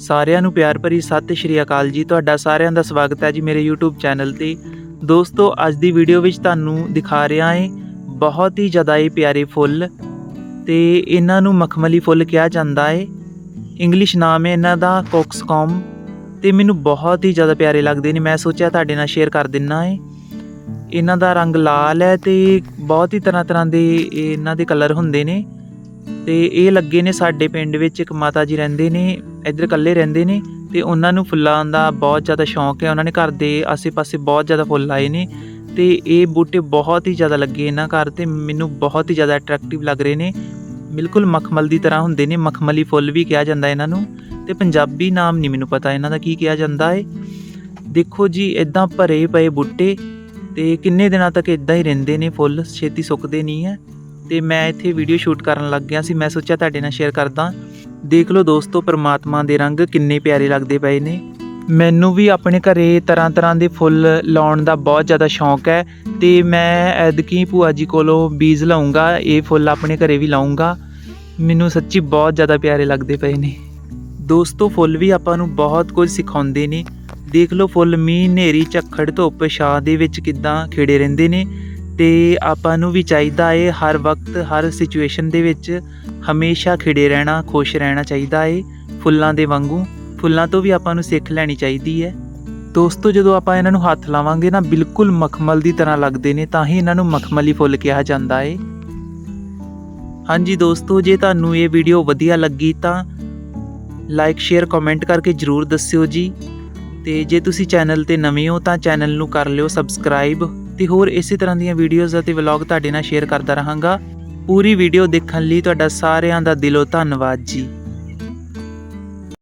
ਸਾਰਿਆਂ ਨੂੰ ਪਿਆਰ ਭਰੀ ਸਤਿ ਸ਼੍ਰੀ ਅਕਾਲ ਜੀ। ਤੁਹਾਡਾ ਸਾਰਿਆਂ ਦਾ ਸਵਾਗਤ ਹੈ ਜੀ ਮੇਰੇ YouTube ਚੈਨਲ ਤੇ। ਦੋਸਤੋ, ਅੱਜ ਦੀ ਵੀਡੀਓ ਵਿੱਚ ਤੁਹਾਨੂੰ ਦਿਖਾ ਰਿਹਾ ਹਾਂ ਬਹੁਤ ਹੀ ਜ਼ਿਆਦਾ ਹੀ ਪਿਆਰੇ ਫੁੱਲ। ਤੇ ਇਹਨਾਂ ਨੂੰ ਮਖਮਲੀ ਫੁੱਲ ਕਿਹਾ ਜਾਂਦਾ ਹੈ। ਇੰਗਲਿਸ਼ ਨਾਮ ਹੈ ਇਹਨਾਂ ਦਾ ਕੋਕਸਕੌਮ ਤੇ ਮੈਨੂੰ ਬਹੁਤ ਹੀ ਜ਼ਿਆਦਾ ਪਿਆਰੇ ਲੱਗਦੇ ਨੇ। ਮੈਂ ਸੋਚਿਆ ਤੁਹਾਡੇ ਨਾਲ ਸ਼ੇਅਰ ਕਰ ਦਿੰਨਾ ਹੈ। ਇਹਨਾਂ ਦਾ ਰੰਗ ਲਾਲ ਹੈ ਤੇ ਬਹੁਤ ਹੀ ਤਰ੍ਹਾਂ ਤਰ੍ਹਾਂ ਦੇ ਇਹਨਾਂ ਦੇ ਕਲਰ ਹੁੰਦੇ ਨੇ। ਤੇ ਇਹ ਲੱਗੇ ਨੇ ਸਾਡੇ ਪਿੰਡ ਵਿੱਚ, ਇੱਕ ਮਾਤਾ ਜੀ ਰਹਿੰਦੇ ਨੇ, ਇੱਧਰ ਇਕੱਲੇ ਰਹਿੰਦੇ ਨੇ ਤੇ ਉਹਨਾਂ ਨੂੰ ਫੁੱਲਾਂ ਦਾ ਬਹੁਤ ਜ਼ਿਆਦਾ ਸ਼ੌਂਕ ਹੈ। ਉਹਨਾਂ ਨੇ ਘਰ ਦੇ ਆਸੇ-ਪਾਸੇ ਬਹੁਤ ਜ਼ਿਆਦਾ ਫੁੱਲ ਲਾਏ ਨੇ ਤੇ ਇਹ ਬੂਟੇ ਬਹੁਤ ਹੀ ਜ਼ਿਆਦਾ ਲੱਗੇ ਇਹਨਾਂ ਘਰ ਤੇ, ਮੈਨੂੰ ਬਹੁਤ ਹੀ ਜ਼ਿਆਦਾ ਅਟਰੈਕਟਿਵ ਲੱਗ ਰਹੇ ਨੇ। ਬਿਲਕੁਲ ਮਖਮਲ ਦੀ ਤਰ੍ਹਾਂ ਹੁੰਦੇ ਨੇ, ਮਖਮਲੀ ਫੁੱਲ ਵੀ ਕਿਹਾ ਜਾਂਦਾ ਇਹਨਾਂ ਨੂੰ ਤੇ ਪੰਜਾਬੀ ਨਾਮ ਨਹੀਂ ਮੈਨੂੰ ਪਤਾ ਇਹਨਾਂ ਦਾ ਕੀ ਕਿਹਾ ਜਾਂਦਾ ਹੈ ਦੇਖੋ ਜੀ ਇਦਾਂ ਭਰੇ ਪਏ ਬੂਟੇ ਤੇ ਕਿੰਨੇ ਦਿਨਾਂ ਤੱਕ ਇਦਾਂ ਹੀ ਰਹਿੰਦੇ ਨੇ ਫੁੱਲ, ਛੇਤੀ ਸੁੱਕਦੇ ਨਹੀਂ ਹੈ। ਤੇ ਮੈਂ ਇੱਥੇ ਵੀਡੀਓ ਸ਼ੂਟ ਕਰਨ ਲੱਗ ਗਿਆ ਸੀ। ਮੈਂ ਸੋਚਿਆ ਤੁਹਾਡੇ ਨਾਲ ਸ਼ੇਅਰ ਕਰਦਾ। ਦੇਖ ਲਓ ਦੋਸਤੋ, ਪਰਮਾਤਮਾ ਦੇ ਰੰਗ ਕਿੰਨੇ ਪਿਆਰੇ ਲੱਗਦੇ ਪਏ ਨੇ। ਮੈਨੂੰ ਵੀ ਆਪਣੇ ਘਰੇ ਤਰ੍ਹਾਂ ਤਰ੍ਹਾਂ ਦੇ ਫੁੱਲ ਲਾਉਣ ਦਾ ਬਹੁਤ ਜ਼ਿਆਦਾ ਸ਼ੌਂਕ ਹੈ ਤੇ ਮੈਂ ਐਦਕੀ ਭੂਆ ਜੀ ਕੋਲੋਂ ਬੀਜ ਲਾਉਂਗਾ ਇਹ ਫੁੱਲ ਆਪਣੇ ਘਰੇ ਵੀ ਲਾਉਂਗਾ ਮੈਨੂੰ ਸੱਚੀ ਬਹੁਤ ਜ਼ਿਆਦਾ ਪਿਆਰੇ ਲੱਗਦੇ ਪਏ ਨੇ। ਦੋਸਤੋ, ਫੁੱਲ ਵੀ ਆਪਾਂ ਨੂੰ ਬਹੁਤ ਕੁਝ ਸਿਖਾਉਂਦੇ ਨੇ। ਦੇਖ ਲਓ ਫੁੱਲ ਮੀਂਹ, ਹਨੇਰੀ, ਝੱਖੜ, ਧੁੱਪ, ਛਾਂ ਦੇ ਵਿੱਚ ਕਿੱਦਾਂ ਖਿੜੇ ਰਹਿੰਦੇ ਨੇ। ਤੇ ਆਪਾਂ ਨੂੰ ਵੀ ਚਾਹੀਦਾ ਏ ਹਰ ਵਕਤ, ਹਰ ਸਿਚੁਏਸ਼ਨ ਦੇ ਵਿੱਚ ਹਮੇਸ਼ਾ ਖਿੜੇ ਰਹਿਣਾ, ਖੁਸ਼ ਰਹਿਣਾ ਚਾਹੀਦਾ ਏ ਫੁੱਲਾਂ ਦੇ ਵਾਂਗੂ। ਫੁੱਲਾਂ ਤੋਂ ਵੀ ਆਪਾਂ ਨੂੰ ਸਿੱਖ ਲੈਣੀ ਚਾਹੀਦੀ ਹੈ ਦੋਸਤੋ, ਜਦੋਂ ਆਪਾਂ ਇਹਨਾਂ ਨੂੰ ਹੱਥ ਲਾਵਾਂਗੇ ਨਾ, ਬਿਲਕੁਲ ਮਖਮਲ ਦੀ ਤਰ੍ਹਾਂ ਲੱਗਦੇ ਨੇ, ਤਾਂ ਹੀ ਇਹਨਾਂ ਨੂੰ ਮਖਮਲੀ ਫੁੱਲ ਕਿਹਾ ਜਾਂਦਾ ਏ। ਹਾਂਜੀ ਦੋਸਤੋ, ਜੇ ਤੁਹਾਨੂੰ ਇਹ ਵੀਡੀਓ ਵਧੀਆ ਲੱਗੀ ਤਾਂ ਲਾਈਕ ਸ਼ੇਅਰ ਕਮੈਂਟ ਕਰਕੇ ਜਰੂਰ ਦੱਸਿਓ ਜੀ। ਤੇ ਜੇ ਤੁਸੀਂ ਚੈਨਲ ਤੇ ਨਵੇਂ ਹੋ ਤਾਂ ਚੈਨਲ ਨੂੰ ਕਰ ਲਿਓ ਸਬਸਕ੍ਰਾਈਬ ਤੇ ਹੋਰ ਇਸੇ ਤਰ੍ਹਾਂ ਦੀਆਂ ਵੀਡੀਓਜ਼ ਅਤੇ ਵਲੌਗ ਤੁਹਾਡੇ ਨਾਲ ਸ਼ੇਅਰ ਕਰਦਾ ਰਹਾਂਗਾ। ਪੂਰੀ ਵੀਡੀਓ ਦੇਖਣ ਲਈ ਤੁਹਾਡਾ ਸਾਰਿਆਂ ਦਾ ਦਿਲੋਂ ਧੰਨਵਾਦ ਜੀ।